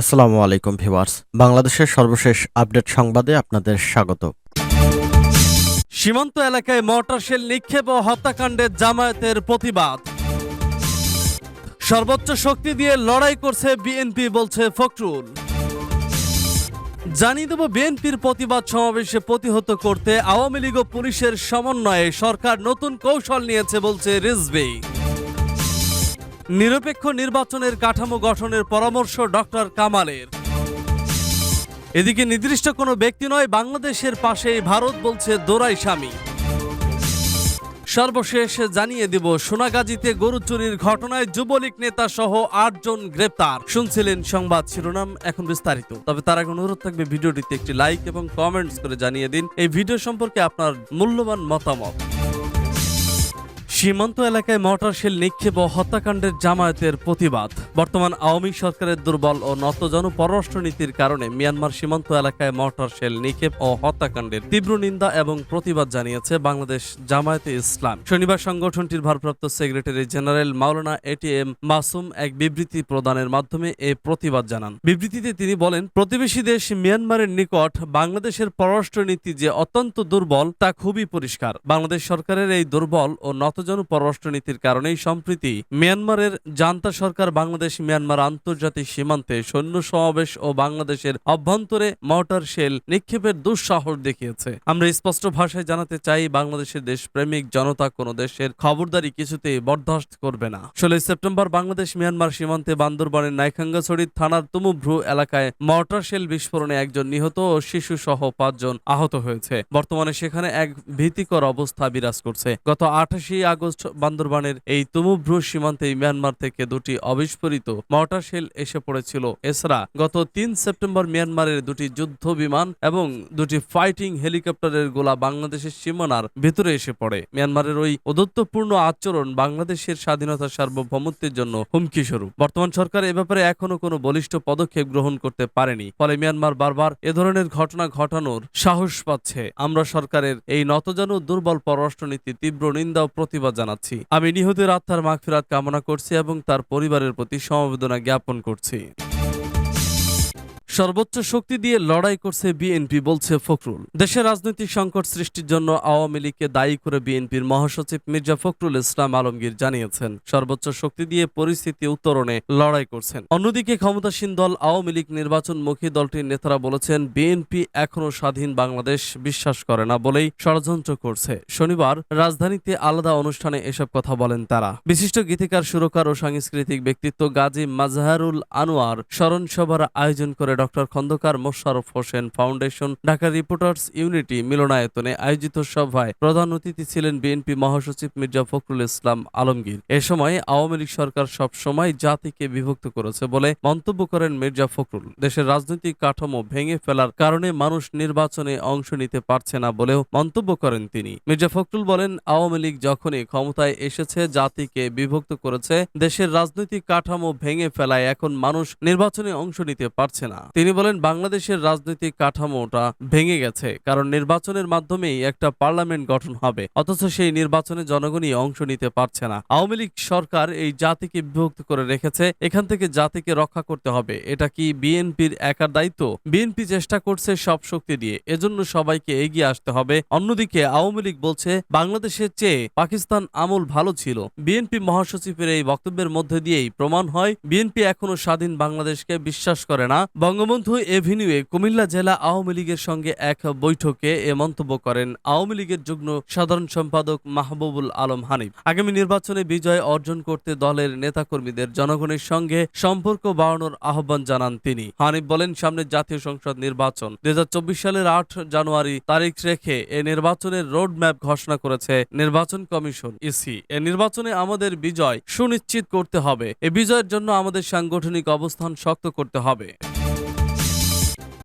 আসসালামু আলাইকুম ভিউয়ার্স। বাংলাদেশের সর্বশেষ আপডেট সংবাদে আপনাদের স্বাগত। সীমান্ত এলাকায় মর্টার শেল নিক্ষেপ ও হত্যাকাণ্ডের জামায়াতের প্রতিবাদ। সর্বোচ্চ শক্তি দিয়ে লড়াই করছে বিএনপি, বলছে ফখরুল। জানিয়ে দেব বিএনপির প্রতিবাদ সমাবেশে প্রতিহত করতে আওয়ামী লীগ ও পুলিশের সমন্বয়ে সরকার নতুন কৌশল নিয়েছে, বলছে রিজভি। নিরপেক্ষ নির্বাচনের কাঠামো গঠনের পরামর্শ ডক্টর কামালের। এদিকে নির্দিষ্ট কোনো ব্যক্তি নয়, বাংলাদেশের পাশেই ভারত বলছে দোরাই স্বামী। সর্বশেষ জানিয়ে দিব, সোনাগাজীতে গরু চুরির ঘটনায় যুবলীগ নেতা সহ আটজন গ্রেপ্তার। শুনছিলেন সংবাদ শিরোনাম, এখন বিস্তারিত। তবে তার আগে অনুরোধ থাকবে ভিডিওটিতে একটি লাইক এবং কমেন্টস করে জানিয়ে দিন। এই ভিডিও সম্পর্কে আপনার মূল্যবান মতামত। সীমান্ত এলাকায় মর্টার শেল নিক্ষেপ ও হত্যাকাণ্ডের জামায়াতের প্রতিবাদ। বর্তমান আওয়ামী সরকারের দুর্বল ও নতজন পররাষ্ট্রনীতির কারণে মিয়ানমার সীমান্ত এলাকায় মর্টার শেল নিক্ষেপ ও হত্যাকাণ্ডের তীব্র নিন্দা এবং প্রতিবাদ জানিয়েছে বাংলাদেশ জামায়াতে ইসলাম। শনিবার সংগঠনটির ভারপ্রাপ্ত সেক্রেটারি জেনারেল মাওলানা এটিএম মাসুম এক বিবৃতি প্রদানের মাধ্যমে এ প্রতিবাদ জানান। বিবৃতিতে তিনি বলেন, প্রতিবেশী দেশ মিয়ানমারের নিকট বাংলাদেশের পররাষ্ট্রনীতি যে অত্যন্ত দুর্বল, তা খুবই পরিষ্কার। বাংলাদেশ সরকারের এই দুর্বল ও নতজন পররাষ্ট্রনীতির কারণেই সম্প্রতি মিয়ানমারের জান্তা সরকার বাংলাদেশ, মিয়ানমার আন্তর্জাতিক সীমান্তে সৈন্য সমাবেশ ও বাংলাদেশের অভ্যন্তরে মর্টার শেল নিক্ষেপের দুঃসাহস দেখিয়েছে। আমরা স্পষ্ট ভাষায় জানাতে চাই, বাংলাদেশের দেশপ্রেমিক জনতা কোনো দেশের খবরদারি কিছুতেই বরদাস্ত করবে না। ষোলোই সেপ্টেম্বর বাংলাদেশ, মিয়ানমার সীমান্তে বান্দরবানের নাইখাঙ্গাছড়ি থানার তুমুভ্রু এলাকায় মর্টার শেল বিস্ফোরণে একজন নিহত ও শিশু সহ পাঁচজন আহত হয়েছে। বর্তমানে সেখানে এক ভীতিকর অবস্থা বিরাজ করছে। গত আঠাশে আগস্ট বান্দরবানের এই তুমুভ্রু সীমান্তে মিয়ানমার থেকে দুটি অবিস্ফোরিত মর্টার শেল এসে পড়েছিল। এছাড়া গত তিন সেপ্টেম্বর মিয়ানমারের দুটি যুদ্ধ বিমান এবং দুটি ফাইটিং হেলিকপ্টারের গোলা বাংলাদেশের সীমানার ভেতরে এসে পড়ে। মিয়ানমারের ওই অদত্তপূর্ণ আচরণ বাংলাদেশের স্বাধীনতা সার্বভৌমত্বের জন্য হুমকি স্বরূপ বর্তমান সরকার এ ব্যাপারে এখনও কোনো বলিষ্ঠ পদক্ষেপ গ্রহণ করতে পারেনি। ফলে মিয়ানমার বারবার এ ধরনের ঘটনা ঘটানোর সাহস পাচ্ছে। আমরা সরকারের এই নতজানু দুর্বল পররাষ্ট্রনীতি তীব্র নিন্দা ও প্রতিবাদ জানাচ্ছি। আমি নিহতের আত্মার মাগফিরাত কামনা করছি এবং তার পরিবারের প্রতি সমবেদনা জ্ঞাপন করছি। সর্বোচ্চ শক্তি দিয়ে লড়াই করছে বিএনপি, বলছে ফখরুল। দেশের রাজনৈতিক সংকট সৃষ্টির জন্য আওয়ামী লীগকে দায়ী করে বিএনপির মহাসচিব মির্জা ফখরুল ইসলাম আলমগীর জানিয়েছেন, সর্বোচ্চ শক্তি দিয়ে পরিস্থিতি উত্তরণে লড়াই করছেন। অন্যদিকে ক্ষমতাসীন দল আওয়ামী লীগ নির্বাচনমুখী দলটির নেতারা বলেছেন, বিএনপি এখনও স্বাধীন বাংলাদেশ বিশ্বাস করে না বলেই ষড়যন্ত্র করছে। শনিবার রাজধানীতে আলাদা অনুষ্ঠানে এসব কথা বলেন তারা। বিশিষ্ট গীতিকার, সুরকার ও সাংস্কৃতিক ব্যক্তিত্ব গাজী মাজহারুল আনোয়ার স্মরণ সভার আয়োজন করে doctor Khandakar Mosharraf Hossain foundation, Dhaka reporters unity মিলনায়তনে আয়োজিত সভায় প্রধান অতিথি ছিলেন বিএনপি মহাসচিব মির্জা ফখরুল ইসলাম আলমগীর। এ সময় আওয়ামী লীগ সরকার সব সময় জাতিকে বিভক্ত করেছে বলে মন্তব্য করেন মির্জা ফখরুল। দেশের রাজনৈতিক কাঠামো ভেঙে ফেলার কারণে মানুষ নির্বাচনে অংশ নিতে পারছে না বলেও মন্তব্য করেন তিনি। মির্জা ফখরুল বলেন, আওয়ামী লীগ যখনই ক্ষমতায় এসেছে, জাতিকে বিভক্ত করেছে, দেশের রাজনৈতিক কাঠামো ভেঙে ফেলায় এখন মানুষ নির্বাচনে অংশ নিতে পারছে না। তিনি বলেন, বাংলাদেশের রাজনৈতিক কাঠামোটা ভেঙে গেছে, কারণ নির্বাচনের মাধ্যমেই একটা পার্লামেন্ট গঠন হবে। অথচ সেই নির্বাচনে জনগণই অংশ নিতে পারছে না। আওয়ামী লীগ সরকার এই জাতিকে বিভক্ত করে রেখেছে, এখান থেকে জাতিকে রক্ষা করতে হবে। এটা কি বিএনপির একার দায়িত্ব? বিএনপি চেষ্টা করছে সব শক্তি দিয়ে, এজন্য সবাইকে এগিয়ে আসতে হবে। অন্যদিকে আওয়ামী লীগ বলছে, বাংলাদেশের চেয়ে পাকিস্তান আমল ভালো ছিল। বিএনপি মহাসচিবের এই বক্তব্যের মধ্যে দিয়েই প্রমাণ হয়, বিএনপি এখনও স্বাধীন বাংলাদেশকে বিশ্বাস করে না বঙ্গবন্ধু এভিনিউয়ে কুমিল্লা জেলা আওয়ামী লীগের সঙ্গে এক বৈঠকে এ মন্তব্য করেন আওয়ামী লীগের যুগ্ম সাধারণ সম্পাদক মাহবুবুল আলম হানিফ। আগামী নির্বাচনে বিজয় অর্জন করতে দলের নেতাকর্মীদের জনগণের সঙ্গে সম্পর্ক বাড়ানোর আহ্বান জানান তিনি। হানিফ বলেন, সামনে জাতীয় সংসদ নির্বাচন। দুই হাজার চব্বিশ সালের আট জানুয়ারি তারিখ রেখে এ নির্বাচনের রোড ম্যাপ ঘোষণা করেছে নির্বাচন কমিশন ইসি। এ নির্বাচনে আমাদের বিজয় সুনিশ্চিত করতে হবে। এ বিজয়ের জন্য আমাদের সাংগঠনিক অবস্থান শক্ত করতে হবে।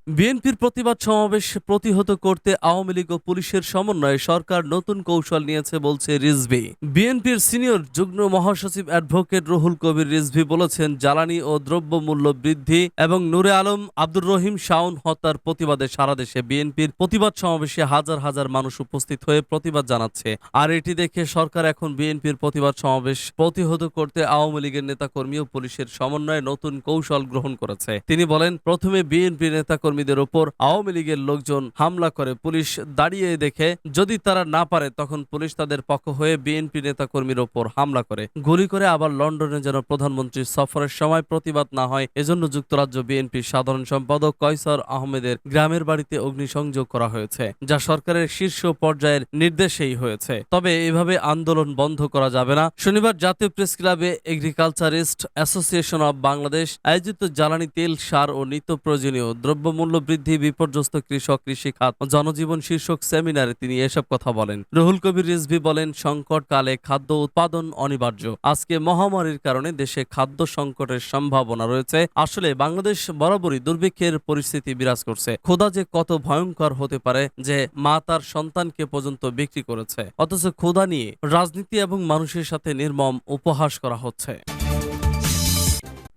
বিএনপির প্রতিবাদ সমাবেশ প্রতিহত করতে আওয়ামী লীগ ও পুলিশের সমন্বয়ে সরকার নতুন কৌশল নিয়েছে বলছে রিজভি। বিএনপির সিনিয়র যুগ্ম মহাসচিব অ্যাডভোকেট রুহুল কবির রিজভি বলেছেন, জ্বালানি ও দ্রব্যমূল্য বৃদ্ধি এবং নূরে আলম, আব্দুর রহিম, শাওন হত্যার প্রতিবাদে সারা দেশে বিএনপির প্রতিবাদ সমাবেশে হাজার হাজার মানুষ উপস্থিত হয়ে প্রতিবাদ জানাচ্ছে। আর এটি দেখে সরকার এখন বিএনপির প্রতিবাদ সমাবেশ প্রতিহত করতে আওয়ামী লীগের নেতাকর্মী ও পুলিশের সমন্বয়ে নতুন কৌশল গ্রহণ করেছে। তিনি বলেন, প্রথমে বিএনপি নেতাকর্মীদের ওপর আওয়ামী লীগের লোকজন হামলা করে পুলিশ দাঁড়িয়ে দেখে, যদি তারা না পারে, তখন পুলিশ তাদের পক্ষ হয়ে বিএনপি নেতাকর্মীর ওপর হামলা করে। গুলি করে আবার লন্ডনে যেন প্রধানমন্ত্রীর সফরের সময় প্রতিবাদ না হয়, এজন্য যুক্তরাজ্য বিএনপির সাধারণ সম্পাদক কয়সর আহমেদের গ্রামের বাড়িতে অগ্নিসংযোগ করা হয়েছে, যা সরকারের শীর্ষ পর্যায়ের নির্দেশেই হয়েছে। তবে এভাবে আন্দোলন বন্ধ করা যাবে না। শনিবার জাতীয় প্রেস ক্লাবে এগ্রিকালচারিস্ট অ্যাসোসিয়েশন অব বাংলাদেশ আয়োজিত জ্বালানি তেল, সার ও নিত্য প্রয়োজনীয় দ্রব্যমূল্য বৃদ্ধি, বিপর্যস্ত কৃষক, কৃষি খাত, জনজীবন শীর্ষক সেমিনারে তিনি এসব কথা বলেন। রুহুল কবির রিজভি বলেন, সংকটকালে খাদ্য উৎপাদন অনিবার্য। আজকে মহামারীর কারণে দেশে খাদ্য সংকটের সম্ভাবনা রয়েছে। আসলে বাংলাদেশ বরাবরই দুর্ভিক্ষের পরিস্থিতি বিরাজ করছে। খোদা যে কত ভয়ঙ্কর হতে পারে যে মা তার সন্তানকে পর্যন্ত বিক্রি করেছে। অথচ খোদা নিয়ে রাজনীতি এবং মানুষের সাথে নির্মম উপহাস করা হচ্ছে।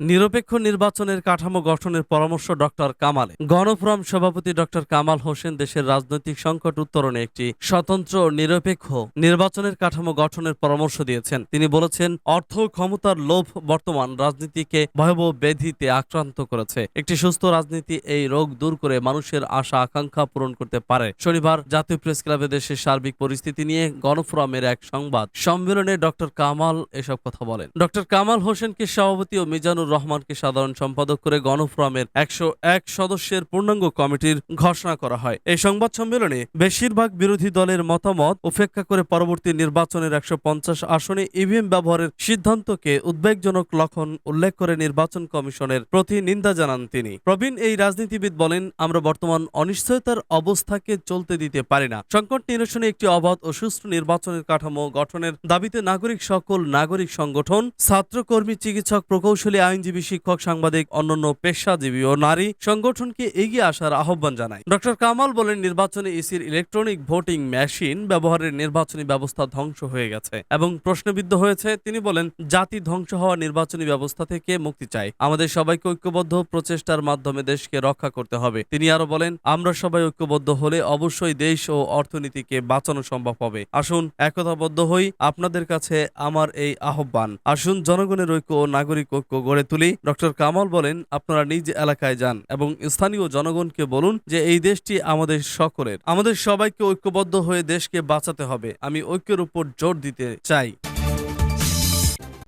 নিরপেক্ষ নির্বাচনের কাঠামো গঠনের পরামর্শ ডক্টর কামালে। গণফোরাম সভাপতি ডক্টর কামাল হোসেন দেশের রাজনৈতিক সংকট উত্তরণে একটি স্বতন্ত্র, নিরপেক্ষ নির্বাচনের কাঠামো গঠনের পরামর্শ দিয়েছেন। তিনি বলেছেন, অর্থ ক্ষমতার লোভ বর্তমান রাজনীতিকে ভয়াবহ ব্যাধিতে আক্রান্ত করেছে। একটি সুস্থ রাজনীতি এই রোগ দূর করে মানুষের আশা, আকাঙ্ক্ষা পূরণ করতে পারে। শনিবার জাতীয় প্রেস ক্লাবে দেশের সার্বিক পরিস্থিতি নিয়ে গণফোরামের এক সংবাদ সম্মেলনে ডক্টর কামাল এসব কথা বলেন। ডক্টর কামাল হোসেনকে সভাপতি ও মিজানুর রহমানকে সাধারণ সম্পাদক করে গণফোরামের একশো এক সদস্যের পূর্ণাঙ্গ কমিটির ঘোষণা করা হয়। এই সংবাদ সম্মেলনে বেশিরভাগ বিরোধী দলের মতামত উপেক্ষা করে পরবর্তী নির্বাচনের একশো পঞ্চাশ আসনে ইভিএম ব্যবহারের সিদ্ধান্তকে উদ্বেগজনক লক্ষণ উল্লেখ করে নির্বাচন কমিশনের প্রতি নিন্দা জানান তিনি। প্রবীণ এই রাজনীতিবিদ বলেন, আমরা বর্তমান অনিশ্চয়তার অবস্থাকে চলতে দিতে পারি না। সংকট নিরসনে একটি অবাধ ও সুষ্ঠু নির্বাচনের কাঠামো গঠনের দাবিতে নাগরিক সকল নাগরিক সংগঠন, ছাত্রকর্মী, চিকিৎসক প্রকৌশলী আইনজীবী, শিক্ষক, সাংবাদিক, অন্যান্য পেশাজীবী ও নারী সংগঠনকে এগিয়ে আসার আহ্বান জানায়। ডক্টর কামাল বলেন, নির্বাচনে ইসির ইলেকট্রনিক ভোটিং মেশিন ব্যবহারের নির্বাচনী ব্যবস্থা ধ্বংস হয়ে গেছে এবং প্রশ্নবিদ্ধ হয়েছে। তিনি বলেন, জাতি ধ্বংস হওয়া নির্বাচনী ব্যবস্থা থেকে মুক্তি চাই। আমাদের সবাইকে ঐক্যবদ্ধ প্রচেষ্টার মাধ্যমে দেশকে রক্ষা করতে হবে। তিনি আরও বলেন, আমরা সবাই ঐক্যবদ্ধ হলে অবশ্যই দেশ ও অর্থনীতিকে বাঁচানো সম্ভব হবে। আসুন, একতাবদ্ধ হই। আপনাদের কাছে আমার এই আহ্বান। আসুন, জনগণের ঐক্য ও নাগরিক ঐক্য গড়ে তুলি। ডক্টর কামাল বলেন, আপনারা নিজ এলাকায় যান এবং স্থানীয় জনগণকে বলুন যে এই দেশটি আমাদের সকলের। আমাদের সবাইকে ঐক্যবদ্ধ হয়ে দেশকে বাঁচাতে হবে। আমি ঐক্যের উপর জোর দিতে চাই।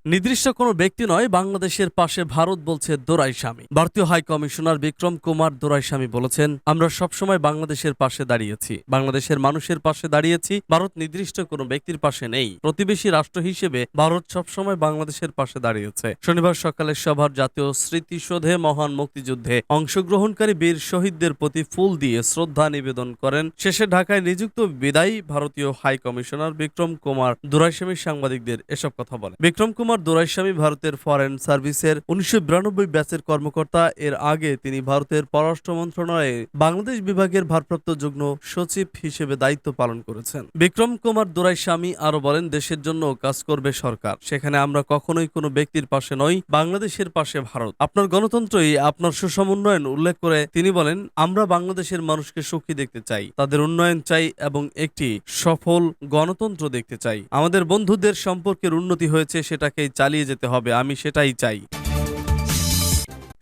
নির্দিষ্ট কোনো ব্যক্তি নয়, বাংলাদেশের পাশে ভারত বলছে দোরাই স্বামী। ভারতীয় high commissioner Vikram Kumar Doraiswamy বলেছেন, আমরা সবসময় বাংলাদেশের পাশে দাঁড়িয়েছি। বাংলাদেশের মানুষের পাশে দাঁড়িয়েছি, ভারত নির্দিষ্ট কোনো ব্যক্তির পাশে নেই। প্রতিবেশী রাষ্ট্র হিসেবে ভারত সবসময় বাংলাদেশের পাশে দাঁড়িয়েছে। শনিবার সকালে সভার জাতীয় স্মৃতিসৌধে মহান মুক্তিযুদ্ধে অংশগ্রহণকারী বীর শহীদদের প্রতি ফুল দিয়ে শ্রদ্ধা নিবেদন করেন। শেষে ঢাকায় নিযুক্ত বিদায়ী ভারতীয় হাই কমিশনার বিক্রম কুমার দুরাইস্বামী সাংবাদিকদের এসব কথা বলেন। বিক্রম কুমার দুরাইস্বামী ভারতের ফরেন সার্ভিসের উনিশশো বিরানব্বই ব্যাচের কর্মকর্তা। এর আগে তিনি ভারতের পররাষ্ট্র মন্ত্রণালয়ে বাংলাদেশ বিভাগের ভারপ্রাপ্ত যুগ্ম সচিব হিসেবে দায়িত্ব পালন করেছেন। বিক্রম কুমার দুরাইস্বামী আরও বলেন, দেশের জন্য কাজ করবে সরকার। সেখানে আমরা কখনোই কোনো ব্যক্তির পাশে নই, বাংলাদেশের পাশে ভারত। আপনার গণতন্ত্রই আপনার সুষম উন্নয়ন উল্লেখ করে তিনি বলেন, আমরা বাংলাদেশের মানুষকে সুখী দেখতে চাই, তাদের উন্নয়ন চাই এবং একটি সফল গণতন্ত্র দেখতে চাই। আমাদের বন্ধুদের সম্পর্কের উন্নতি হয়েছে সেটাকেই চালিয়ে যেতে হবে আমি সেটাই চাই।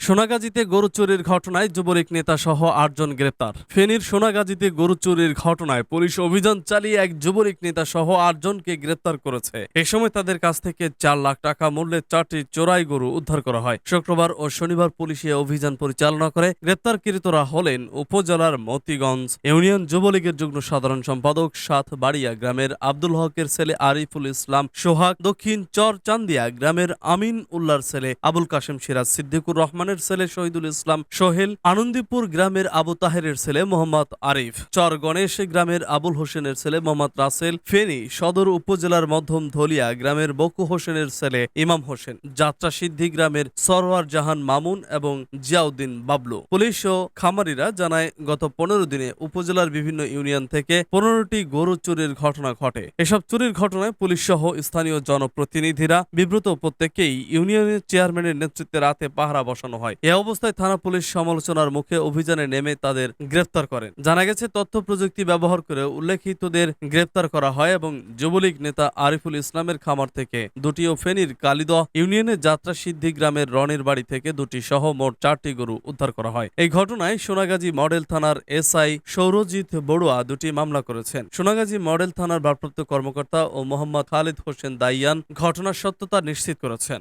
সোনাগাজীতে গরু চুরির ঘটনায় যুবলীগ নেতা সহ আটজন গ্রেপ্তার। ফেনীর সোনাগাজীতে গরু চুরির ঘটনায় পুলিশ অভিযান চালিয়ে এক যুবলীগ নেতা সহ আটজনকে গ্রেপ্তার করেছে। এ সময় তাদের কাছ থেকে চার লাখ টাকা মূল্যের চারটি চোরাই গরু উদ্ধার করা হয়। শুক্রবার ও শনিবার পুলিশে অভিযান পরিচালনা করে। গ্রেপ্তারকৃতরা হলেন উপজেলার মতিগঞ্জ ইউনিয়ন যুবলীগের যুগ্ম সাধারণ সম্পাদক সাত বাড়িয়া গ্রামের আব্দুল হকের ছেলে আরিফুল ইসলাম সোহাগ, দক্ষিণ চর চান্দিয়া গ্রামের আমিন উল্লার ছেলে আবুল কাশেম সিরাজ সিদ্দিকুর রহমানের গ্রামের ছেলে শহীদুল ইসলাম সোহেল, আনন্দীপুর গ্রামের আবু তাহেরের ছেলে মোহাম্মদ আরিফ। চর গণেশ গ্রামের আবুল হোসেনের ছেলে মোহাম্মদ রাসেল, ফেনী সদর উপজেলার মধ্যম ধলিয়া গ্রামের বকু হোসেনের ছেলে ইমাম হোসেন। যাত্রা সিদ্ধি গ্রামের সরওয়ার জাহান মামুন এবং জিয়াউদ্দিন বাবলু। পুলিশ ও খামারিরা জানায়, গত পনেরো দিনে উপজেলার বিভিন্ন ইউনিয়ন থেকে পনেরোটি গরু চুরির ঘটনা ঘটে। এসব চুরির ঘটনায় পুলিশ সহ স্থানীয় জনপ্রতিনিধিরা বিব্রত প্রত্যেককেই ইউনিয়নের চেয়ারম্যানের নেতৃত্বে রাতে পাহারা বসানো হয়। এ অবস্থায় থানা পুলিশ সমালোচনার মুখে অভিযানে নেমে তাদের গ্রেপ্তার করেন। জানা গেছে, তথ্য প্রযুক্তি ব্যবহার করে উল্লেখিতদের গ্রেপ্তার করা হয় এবং যুবলীগ নেতা আরিফুল ইসলামের খামার থেকে দুটি ও ফেনীর কালিদহ ইউনিয়নের যাত্রা সিদ্ধি গ্রামের রনের বাড়ি থেকে দুটি সহ মোট চারটি গরু উদ্ধার করা হয়। এই ঘটনায় সোনাগাজী মডেল থানার এসআই সৌরজিৎ বড়ুয়া দুটি মামলা করেছেন। সোনাগাজী মডেল থানার ভারপ্রাপ্ত কর্মকর্তা ও মোহাম্মদ খালিদ হোসেন দাইয়ান ঘটনার সত্যতা নিশ্চিত করেছেন।